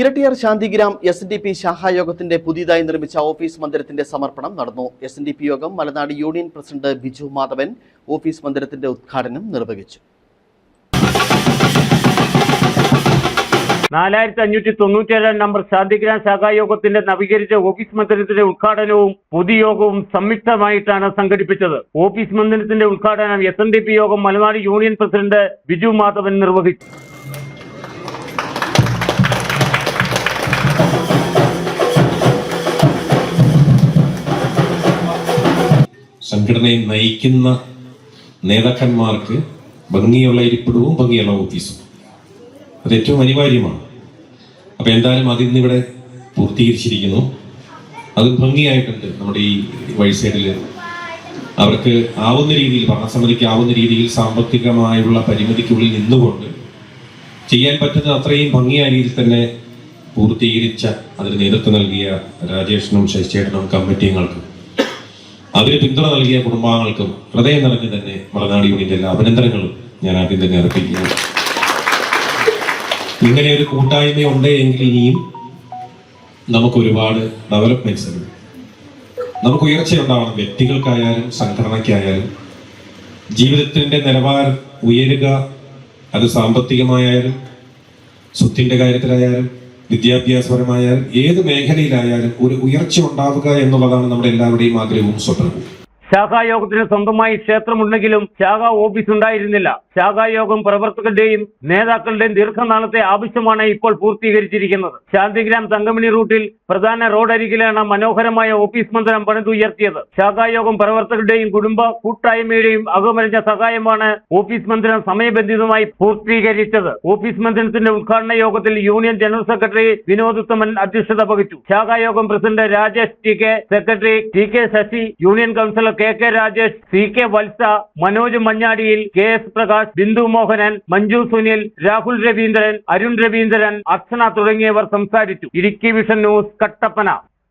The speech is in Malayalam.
Irattayar Shantigram S D P ശാഖായോഗത്തിന്റെ പുതിയതായി നിർമ്മിച്ച ഓഫീസ് മന്ദിരത്തിന്റെ സമർപ്പണം നടന്നു. എസ് ഡി പി യോഗം Malanad union president Biju Madhavan office മന്ദിരത്തിന്റെ ഉദ്ഘാടനം നിർവഹിച്ചു. നാലായിരത്തി അഞ്ഞൂറ്റി തൊണ്ണൂറ്റേഴാം നമ്പർ ശാന്തിഗ്രാം ശാഖായോഗത്തിന്റെ നവീകരിച്ച ഓഫീസ് മന്ദിരത്തിന്റെ ഉദ്ഘാടനവും പൊതുയോഗവും സംയുക്തമായിട്ടാണ് സംഘടിപ്പിച്ചത്. ഓഫീസ് മന്ദിരത്തിന്റെ ഉദ്ഘാടനം എസ് യോഗം മലനാട് യൂണിയൻ പ്രസിഡന്റ് ബിജു മാധവൻ നിർവഹിച്ചു. സംഘടനയെ നയിക്കുന്ന നേതാക്കന്മാർക്ക് ഭംഗിയുള്ള ഇരിപ്പിടവും ഭംഗിയുള്ള ഓഫീസും. അത് ഏറ്റവും അനിവാര്യമാണ്. അപ്പം എന്തായാലും അതിൽ നിന്നിവിടെ പൂർത്തീകരിച്ചിരിക്കുന്നു. അത് ഭംഗിയായിട്ടുണ്ട് നമ്മുടെ ഈ വഴിസൈഡിൽ അവർക്ക് ആവുന്ന രീതിയിൽ ഭരണസമിതിക്ക് ആവുന്ന രീതിയിൽ സാമ്പത്തികമായുള്ള പരിമിതിക്കുള്ളിൽ നിന്നുകൊണ്ട് ചെയ്യാൻ പറ്റുന്ന അത്രയും ഭംഗിയായ രീതിയിൽ തന്നെ പൂർത്തീകരിച്ച അതിന് നേതൃത്വം നൽകിയ രാജേഷനും ശശിചേട്ടനും കമ്മിറ്റിയങ്ങൾക്കും അതിന് പിന്തുണ നൽകിയ കുടുംബാംഗങ്ങൾക്കും ഹൃദയം നിറഞ്ഞു തന്നെ മലനാട് യൂണിയന്റെ എല്ലാ അഭിനന്ദനങ്ങളും ഞാൻ ആദ്യം തന്നെ അർപ്പിക്കുന്നു. ഇങ്ങനെ ഒരു കൂട്ടായ്മ ഉണ്ട് എങ്കിൽ ഇനിയും നമുക്ക് ഒരുപാട് ഡെവലപ്മെന്റ്സ് ഉണ്ട്. നമുക്ക് ഉയർച്ചയുണ്ടാവണം വ്യക്തികൾക്കായാലും സംഘടനയ്ക്കായാലും. ജീവിതത്തിന്റെ നിലവാരം ഉയരുക. അത് സാമ്പത്തികമായാലും സ്വത്തിന്റെ കാര്യത്തിലായാലും വിദ്യാഭ്യാസപരമായാലും ഏത് മേഖലയിലായാലും ഒരു ഉയർച്ച ഉണ്ടാവുക എന്നുള്ളതാണ് നമ്മുടെ എല്ലാവരുടെയും ആഗ്രഹവും സ്വപ്നവും. ശാഖായോഗത്തിന് സ്വന്തമായി ക്ഷേത്രമുണ്ടെങ്കിലും ശാഖാ ഓഫീസ് ഉണ്ടായിരുന്നില്ല. ശാഖായോഗം പ്രവർത്തകരുടെയും നേതാക്കളുടെയും ദീർഘനാളത്തെ ആവശ്യമാണ് ഇപ്പോൾ പൂർത്തീകരിച്ചിരിക്കുന്നത്. ശാന്തിഗ്രാം തങ്കമണി റൂട്ടിൽ പ്രധാന റോഡരികിലാണ് മനോഹരമായ ഓഫീസ് മന്ദിരം പണിതുയർത്തിയത്. ശാഖായോഗം പ്രവർത്തകരുടെയും കുടുംബ കൂട്ടായ്മയുടെയും അകമറിഞ്ഞ സഹായമാണ് ഓഫീസ് മന്ദിരം സമയബന്ധിതമായി പൂർത്തീകരിച്ചത്. ഓഫീസ് മന്ദിരത്തിന്റെ ഉദ്ഘാടന യോഗത്തിൽ union general secretary Vinod Uthaman അധ്യക്ഷത വഹിച്ചു. ശാഖായോഗം president Rajesh T K secretary T K Sasi union councillor K K Rajesh C K Valsa Manoj മഞ്ഞാടിയിൽ K S Prakash Bindu Mohanan Manju Sunil Rahul Raveendran Arun Raveendran Archana തുടങ്ങിയവർ സംസാരിച്ചു. Idukki vision news Kattappana.